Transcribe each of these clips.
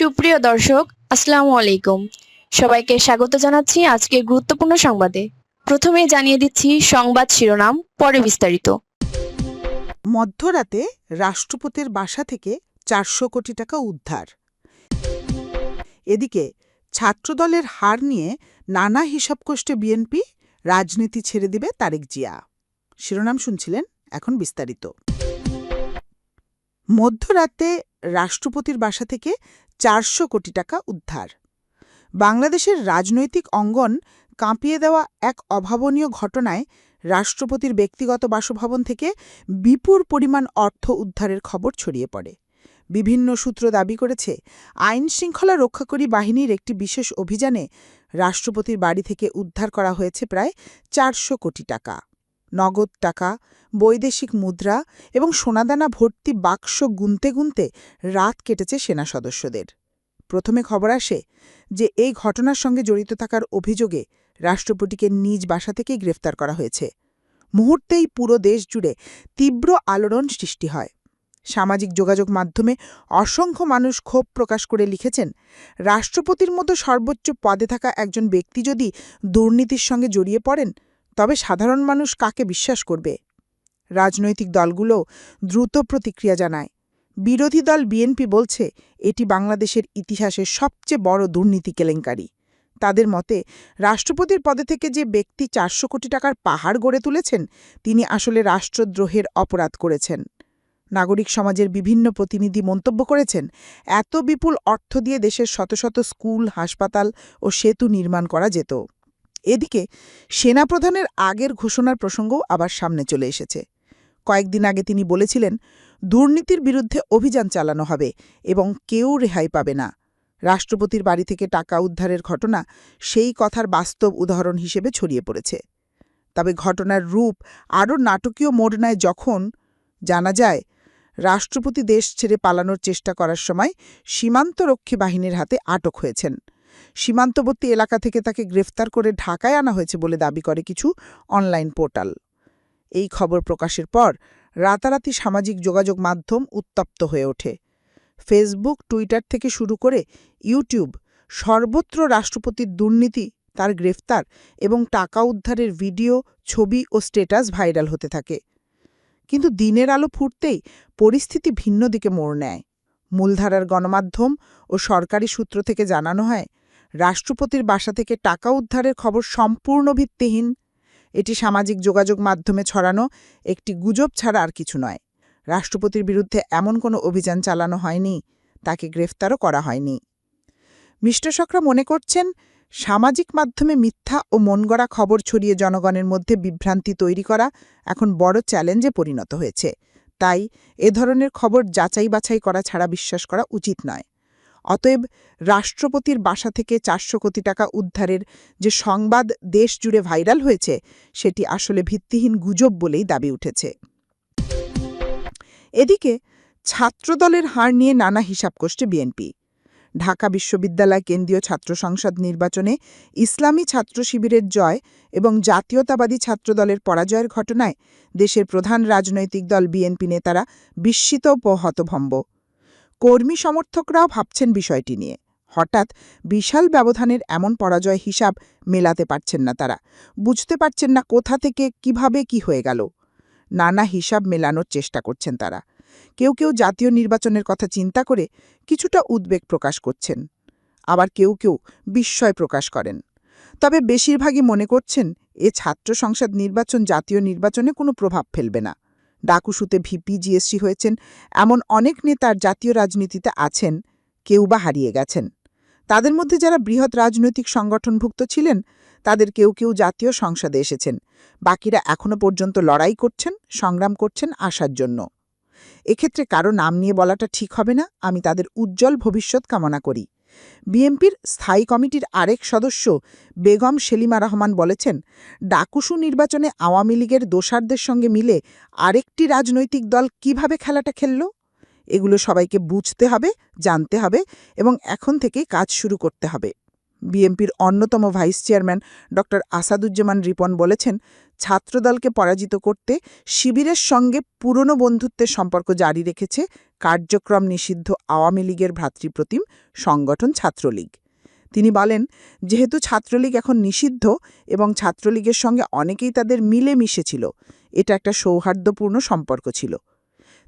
সুপ্রিয় দর্শক, আসসালামু আলাইকুম। সবাইকে স্বাগত জানাচ্ছি আজকে গুরুত্বপূর্ণ সংবাদে। প্রথমে জানিয়ে দিচ্ছি সংবাদ শিরোনাম, পরে বিস্তারিত। মধ্যরাতে রাষ্ট্রপতির বাসা থেকে চারশো কোটি টাকা উদ্ধার। এদিকে ছাত্রদলের হার নিয়ে নানা হিসাব কষ্টে বিএনপি রাজনীতি ছেড়ে দিবে তারেক জিয়া। শিরোনাম শুনছিলেন এখন বিস্তারিত। মধ্যরাতে রাষ্ট্রপতির বাসা থেকে চারশো কোটি টাকা উদ্ধার। বাংলাদেশের রাজনৈতিক অঙ্গন কাঁপিয়ে দেওয়া এক অভাবনীয় ঘটনায় রাষ্ট্রপতির ব্যক্তিগত বাসভবন থেকে বিপুল পরিমাণ অর্থ উদ্ধারের খবর ছড়িয়ে পড়ে। বিভিন্ন সূত্র দাবি করেছে, আইন শৃঙ্খলা রক্ষাকারী বাহিনীর একটি বিশেষ অভিযানে রাষ্ট্রপতির বাড়ি থেকে উদ্ধার করা হয়েছে প্রায় চারশো কোটি টাকা। নগদ টাকা, বৈদেশিক মুদ্রা এবং সোনাদানা ভর্তি বাক্স গুনতে গুনতে রাত কেটেছে সেনা সদস্যদের। প্রথমে খবর আসে যে এই ঘটনার সঙ্গে জড়িত থাকার অভিযোগে রাষ্ট্রপতিকে নিজ বাসা থেকেই গ্রেফতার করা হয়েছে। মুহূর্তেই পুরো দেশ জুড়ে তীব্র আলোড়ন সৃষ্টি হয়। সামাজিক যোগাযোগ মাধ্যমে অসংখ্য মানুষ ক্ষোভ প্রকাশ করে লিখেছেন, রাষ্ট্রপতির মতো সর্বোচ্চ পদে থাকা একজন ব্যক্তি যদি দুর্নীতির সঙ্গে জড়িয়ে পড়েন তবে সাধারণ মানুষ কাকে বিশ্বাস করবে? রাজনৈতিক দলগুলো দ্রুত প্রতিক্রিয়া জানায়। বিরোধী দল বিএনপি বলছে, এটি বাংলাদেশের ইতিহাসের সবচেয়ে বড় দুর্নীতি কেলেঙ্কারি। তাদের মতে, রাষ্ট্রপতির পদে থেকে যে ব্যক্তি চারশো কোটি টাকার পাহাড় গড়ে তুলেছেন, তিনি আসলে রাষ্ট্রদ্রোহের অপরাধ করেছেন। নাগরিক সমাজের বিভিন্ন প্রতিনিধি মন্তব্য করেছেন, এত বিপুল অর্থ দিয়ে দেশের শত শত স্কুল, হাসপাতাল ও সেতু নির্মাণ করা যেত। এদিকে সেনাপ্রধানের আগের ঘোষণার প্রসঙ্গও আবার সামনে চলে এসেছে। কয়েকদিন আগে তিনি বলেছিলেন, দুর্নীতির বিরুদ্ধে অভিযান চালানো হবে এবং কেউ রেহাই পাবে না। রাষ্ট্রপতির বাড়ি থেকে টাকা উদ্ধারের ঘটনা সেই কথার বাস্তব উদাহরণ হিসেবে ছড়িয়ে পড়েছে। তবে ঘটনার রূপ আরও নাটকীয় মোড় নেয় যখন জানা যায়, রাষ্ট্রপতি দেশ ছেড়ে পালানোর চেষ্টা করার সময় সীমান্তরক্ষী বাহিনীর হাতে আটক হয়েছেন। সীমান্তবর্তী এলাকা থেকে তাকে গ্রেফতার করে ঢাকায় আনা হয়েছে বলে দাবি করে কিছু অনলাইন পোর্টাল। এই খবর প্রকাশের পর রাতারাতি সামাজিক যোগাযোগ মাধ্যম উত্তপ্ত হয়ে ওঠে। ফেসবুক, টুইটার থেকে শুরু করে ইউটিউব সর্বত্র রাষ্ট্রপতির দুর্নীতি, তার গ্রেফতার এবং টাকা উদ্ধারের ভিডিও, ছবি ও স্টেটাস ভাইরাল হতে থাকে। কিন্তু দিনের আলো ফুটতেই পরিস্থিতি ভিন্ন দিকে মোড় নেয়। মূলধারার গণমাধ্যম ও সরকারি সূত্র থেকে জানানো হয় রাষ্ট্রপতির বাসা থেকে টাকা উদ্ধারের খবর সম্পূর্ণ ভিত্তিহীন। এটি সামাজিক যোগাযোগ মাধ্যমে ছড়ানো একটি গুজব ছাড়া আর কিছু নয়। রাষ্ট্রপতির বিরুদ্ধে এমন কোনো অভিযান চালানো হয়নি, তাকে গ্রেফতারও করা হয়নি। মিষ্টশকরা মনে করছেন, সামাজিক মাধ্যমে মিথ্যা ও মনগড়া খবর ছড়িয়ে জনগণের মধ্যে বিভ্রান্তি তৈরি করা এখন বড় চ্যালেঞ্জে পরিণত হয়েছে। তাই এ ধরনের খবর যাচাই বাছাই করা ছাড়া বিশ্বাস করা উচিত নয়। অতএব রাষ্ট্রপতির বাসা থেকে চারশো কোটি টাকা উদ্ধারের যে সংবাদ দেশ জুড়ে ভাইরাল হয়েছে, সেটি আসলে ভিত্তিহীন গুজব বলেই দাবি উঠেছে। এদিকে ছাত্রদলের হার নিয়ে নানা হিসাব করছে বিএনপি। ঢাকা বিশ্ববিদ্যালয় কেন্দ্রীয় ছাত্র সংসদ নির্বাচনে ইসলামী ছাত্র শিবিরের জয় এবং জাতীয়তাবাদী ছাত্রদলের পরাজয়ের ঘটনায় দেশের প্রধান রাজনৈতিক দল বিএনপি নেতারা বিস্মিত ও হতভম্ব। কর্মী সমর্থকরাও ভাবছেন বিষয়টি নিয়ে। হঠাৎ বিশাল ব্যবধানের এমন পরাজয় হিসাব মেলাতে পারছেন না তারা। বুঝতে পারছেন না কোথা থেকে কীভাবে কি হয়ে গেল। নানা হিসাব মেলানোর চেষ্টা করছেন তারা। কেউ কেউ জাতীয় নির্বাচনের কথা চিন্তা করে কিছুটা উদ্বেগ প্রকাশ করছেন। আবার কেউ কেউ বিস্ময় প্রকাশ করেন। তবে বেশিরভাগই মনে করছেন, এ ছাত্র সংসদ নির্বাচন জাতীয় নির্বাচনে কোনো প্রভাব ফেলবে না। ডাকুশুতে ভিপি জিএসসি হয়েছেন, এমন অনেক নেতার জাতীয় রাজনীতিতে আছেন, কেউ বা হারিয়ে গেছেন। তাদের মধ্যে যারা বৃহৎ রাজনৈতিক সংগঠনভুক্ত ছিলেন, তাদের কেউ কেউ জাতীয় সংসদে এসেছেন। বাকিরা এখনও পর্যন্ত লড়াই করছেন, সংগ্রাম করছেন আসার জন্য। এক্ষেত্রে কারও নাম নিয়ে বলাটা ঠিক হবে না, আমি তাদের উজ্জ্বল ভবিষ্যৎ কামনা করি। বিএনপির স্থায়ী কমিটির আরেক সদস্য বেগম সেলিমা রহমান বলেছেন, ডাকুসু নির্বাচনে আওয়ামী লীগের দোষারদের সঙ্গে মিলে আরেকটি রাজনৈতিক দল কীভাবে খেলাটা খেলল? এগুলো সবাইকে বুঝতে হবে, জানতে হবে এবং এখন থেকেই কাজ শুরু করতে হবে। বিএনপির অন্যতম ভাইস চেয়ারম্যান ড আসাদুজ্জামান রিপন বলেছেন, ছাত্রদলকে পরাজিত করতে শিবিরের সঙ্গে পুরনো বন্ধুত্বের সম্পর্ক জারি রেখেছে কার্যক্রম নিষিদ্ধ আওয়ামী লীগের ভ্রাতৃপ্রতিম সংগঠন ছাত্রলীগ। তিনি বলেন, যেহেতু ছাত্রলীগ এখন নিষিদ্ধ এবং ছাত্রলীগের সঙ্গে অনেকেই তাদের মিলে মিশেছিল এটা একটা সৌহার্দ্যপূর্ণ সম্পর্ক ছিল।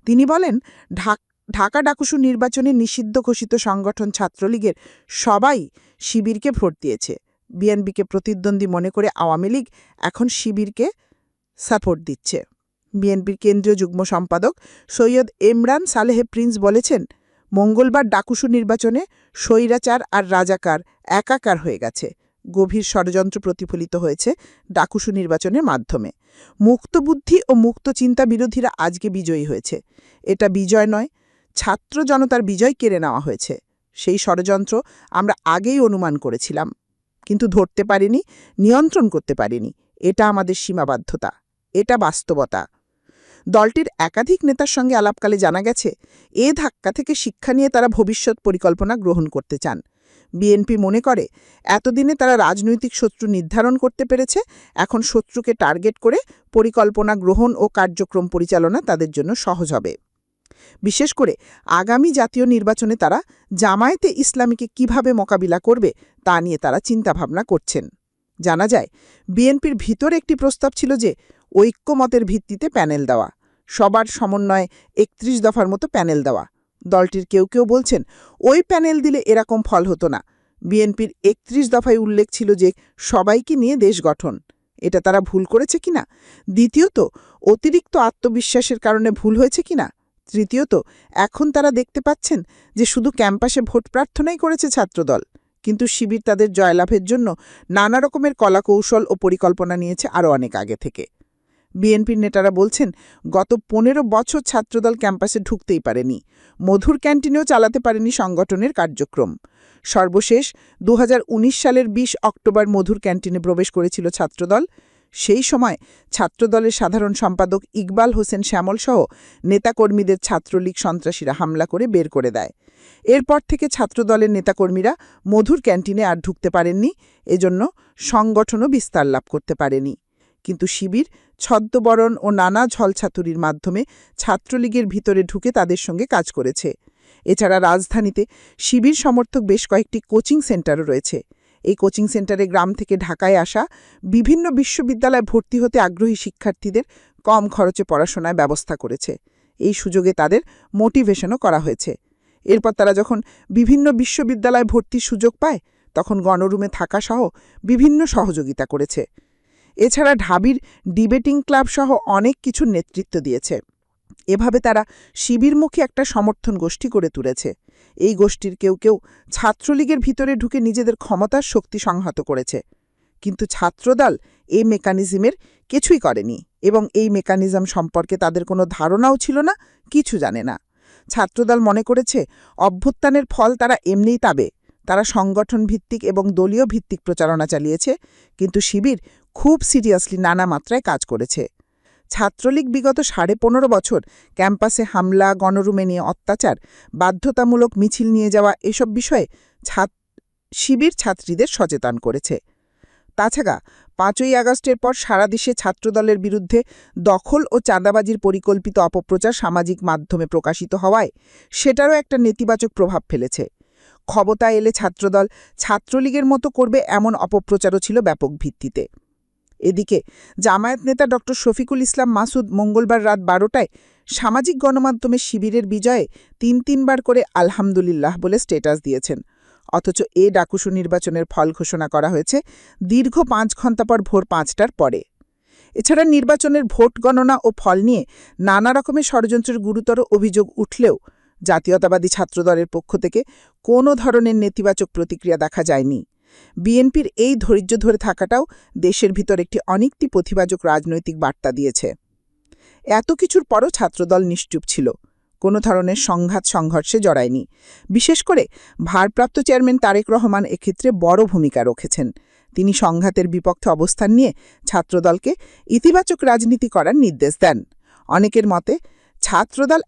তিনি বলেন, ঢাক- ঢাকা ডাকুসু নির্বাচনে নিষিদ্ধ ঘোষিত সংগঠন ছাত্রলীগের সবাই শিবিরকে ভোট দিয়েছে। বিএনপিকে প্রতিদ্বন্দ্বী মনে করে আওয়ামী লীগ এখন শিবিরকে সাপোর্ট দিচ্ছে। বিএনপির কেন্দ্রীয় যুগ্ম সম্পাদক সৈয়দ ইমরান সালেহে প্রিন্স বলেছেন, মঙ্গলবার ডাকুসু নির্বাচনে স্বৈরাচার আর রাজাকার একাকার হয়ে গেছে। গভীর ষড়যন্ত্র প্রতিফলিত হয়েছে ডাকুসু নির্বাচনের মাধ্যমে। মুক্ত বুদ্ধি ও মুক্ত চিন্তা বিরোধীরা আজকে বিজয়ী হয়েছে। এটা বিজয় নয়, ছাত্র জনতার বিজয় কেড়ে নেওয়া হয়েছে। সেই ষড়যন্ত্র আমরা আগেই অনুমান করেছিলাম, কিন্তু ধরতে পারিনি, নিয়ন্ত্রণ করতে পারিনি। এটা আমাদের সীমাবদ্ধতা, এটা বাস্তবতা। দলটির একাধিক নেতার সঙ্গে আলাপকালে জানা গেছে, এ ধাক্কা থেকে শিক্ষা নিয়ে তারা ভবিষ্যৎ পরিকল্পনা গ্রহণ করতে চান। বিএনপি মনে করে, এতদিনে তারা রাজনৈতিক শত্রু নির্ধারণ করতে পেরেছে, এখন শত্রুকে টার্গেট করে পরিকল্পনা গ্রহণ ও কার্যক্রম পরিচালনা তাদের জন্য সহজ হবে। বিশেষ করে, আগামী জাতীয় নির্বাচনে তারা জামায়াতে ইসলামীকে কীভাবে মোকাবিলা করবে তা নিয়ে তারা চিন্তাভাবনা করছেন। জানা যায়, বিএনপির ভিতর একটি প্রস্তাব ছিল যে ঐক্যমতের ভিত্তিতে প্যানেল দেওয়া। সবার সমন্বয়ে একত্রিশ দফার মতো প্যানেল দেওয়া। দলটির কেউ কেউ বলছেন, ওই প্যানেল দিলে এরকম ফল হতো না। বিএনপির একত্রিশ দফায় উল্লেখ ছিল যে সবাইকে নিয়ে দেশ গঠন। এটা তারা ভুল করেছে কিনা দ্বিতীয়ত, অতিরিক্ত আত্মবিশ্বাসের কারণে ভুল হয়েছে কিনা তৃতীয়ত, এখন তারা দেখতে পাচ্ছেন যে শুধু ক্যাম্পাসে ভোট প্রার্থনাই করেছে ছাত্রদল। কিন্তু শিবির তাদের জয়লাভের জন্য নানা রকমের কলাকৌশল ও পরিকল্পনা নিয়েছে আরও অনেক আগে থেকে। বিএনপির নেতারা বলছেন, গত পনেরো বছর ছাত্রদল ক্যাম্পাসে ঢুকতেই পারেনি। মধুর ক্যান্টিনেও চালাতে পারেনি সংগঠনের কার্যক্রম। সর্বশেষ দু হাজার উনিশ সালের ২০ অক্টোবর মধুর ক্যান্টিনে প্রবেশ করেছিল ছাত্রদল। সেই সময় ছাত্রদলের সাধারণ সম্পাদক ইকবাল হোসেন শ্যামলসহ নেতাকর্মীদের ছাত্রলীগ সন্ত্রাসীরা হামলা করে বের করে দেয়। এরপর থেকে ছাত্রদলের নেতাকর্মীরা মধুর ক্যান্টিনে আর ঢুকতে পারেননি, এজন্য সংগঠনও বিস্তার লাভ করতে পারেনি। কিন্তু শিবির, ছদ্মবরণ ও নানা ঝলছাতুরির মাধ্যমে ছাত্রলীগের ভিতরে ঢুকে তাদের সঙ্গে কাজ করেছে। এছাড়া রাজধানীতে শিবির সমর্থক বেশ কয়েকটি কোচিং সেন্টারও রয়েছে। এই কোচিং সেন্টারে গ্রাম থেকে ঢাকায় আসা বিভিন্ন বিশ্ববিদ্যালয়ে ভর্তি হতে আগ্রহী শিক্ষার্থীদের কম খরচে পড়াশোনায় ব্যবস্থা করেছে। এই সুযোগে তাদের মোটিভেশনও করা হয়েছে। এরপর তারা যখন বিভিন্ন বিশ্ববিদ্যালয়ে ভর্তির সুযোগ পায়, তখন গণরুমে থাকাসহ বিভিন্ন সহযোগিতা করেছে। এছাড়া ঢাবির ডিবেটিং ক্লাব সহ অনেক কিছুর নেতৃত্ব দিয়েছে। এভাবে তারা শিবিরমুখী একটা সমর্থন গোষ্ঠী করে তুলেছে। এই গোষ্ঠীর কেউ কেউ ছাত্রলীগের ভিতরে ঢুকে নিজেদের ক্ষমতার শক্তি সংহত করেছে। কিন্তু ছাত্রদল এই মেকানিজমের কিছুই করেনি এবং এই মেকানিজম সম্পর্কে তাদের কোনো ধারণাও ছিল না, কিছু জানে না। ছাত্রদল মনে করেছে, অভ্যুত্থানের ফল তারা এমনিই পাবে। তারা সংগঠন ভিত্তিক এবং দলীয় ভিত্তিক প্রচারণা চালিয়েছে, কিন্তু শিবির খুব সিরিয়াসলি নানা মাত্রায় কাজ করেছে। ছাত্রলীগ বিগত সাড়ে পনেরো বছর ক্যাম্পাসে হামলা, গণরুমে নিয়ে অত্যাচার, বাধ্যতামূলক মিছিল নিয়ে যাওয়া এসব বিষয়ে ছাত, শিবির ছাত্রীদের সচেতন করেছে। তাছাড়া পাঁচই আগস্টের পর সারা দেশে ছাত্রদলের বিরুদ্ধে দখল ও চাঁদাবাজির পরিকল্পিত অপপ্রচার সামাজিক মাধ্যমে প্রকাশিত হওয়ায় সেটারও একটা নেতিবাচক প্রভাব ফেলেছে। ক্ষমতায় এলে ছাত্রদল ছাত্রলীগের মতো করবে এমন অপপ্রচারও ছিল ব্যাপক ভিত্তিতে। এদিকে জামায়াত নেতা ড. শফিকুল ইসলাম মাসুদ মঙ্গলবার রাত বারোটায় সামাজিক গণমাধ্যমে শিবিরের বিজয়ে তিন তিনবার করে আলহামদুলিল্লাহ বলে স্টেটাস দিয়েছেন। অথচ এ ডাকুসু নির্বাচনের ফল ঘোষণা করা হয়েছে দীর্ঘ পাঁচ ঘণ্টা পর ভোর পাঁচটার পরে। এছাড়া নির্বাচনের ভোট গণনা ও ফল নিয়ে নানা রকমের ষড়যন্ত্রের গুরুতর অভিযোগ উঠলেও জাতীয়তাবাদী ছাত্রদলের পক্ষ থেকে কোনো ধরনের নেতিবাচক প্রতিক্রিয়া দেখা যায়নি। বিএনপির এই ধৈর্য ধরে থাকাটাও দেশের ভিতর একটি অনেকটি প্রতিবাচক রাজনৈতিক বার্তা দিয়েছে। এত কিছুর পরও ছাত্রদল নিশ্চুপ ছিল। কোনো ধরনের সংঘাত সংঘর্ষে জড়ায়নি। বিশেষ করে ভারপ্রাপ্ত চেয়ারম্যান তারেক রহমান এক্ষেত্রে বড় ভূমিকা রেখেছেন। তিনি সংঘাতের বিপক্ষে অবস্থান নিয়ে ছাত্রদলকে ইতিবাচক রাজনীতি করার নির্দেশ দেন। অনেকের মতে, ছাত্রদল